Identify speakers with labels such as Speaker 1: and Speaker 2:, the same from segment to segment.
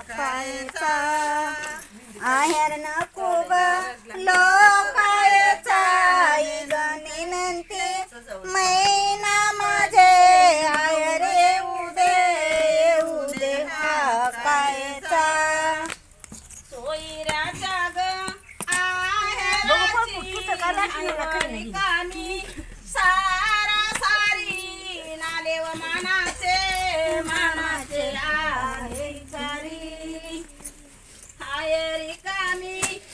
Speaker 1: लोकायचा आहेर नको
Speaker 2: लोकायचा. विनंती मैना माझे आहेर येऊ दे येऊ दे कायचा
Speaker 1: सोयराच्या ग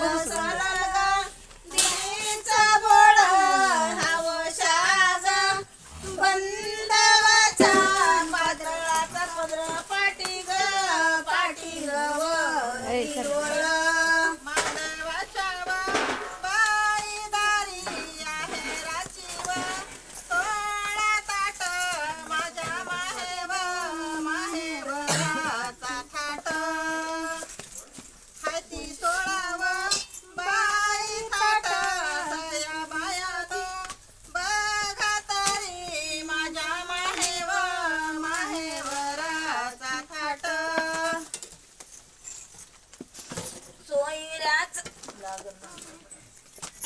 Speaker 1: Bubbles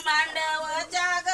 Speaker 1: 满的，我加个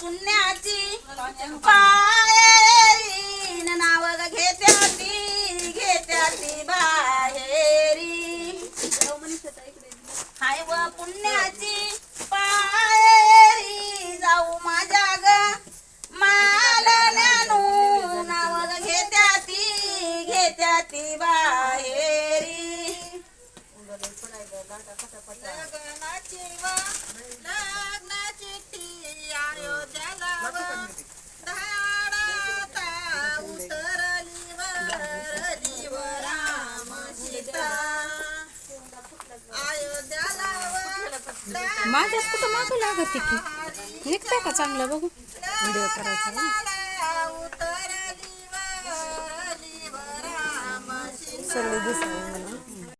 Speaker 1: पुण्याची. पायरीन नाव घेत्या ती घेत्या ती बाहेरी
Speaker 2: हाय पुण्याची.
Speaker 3: माझ्याच कुठं मागं लागत की? निघतंय का चांगलं बघू? व्हिडिओ करायचा ना. सगळं दिसलं मला.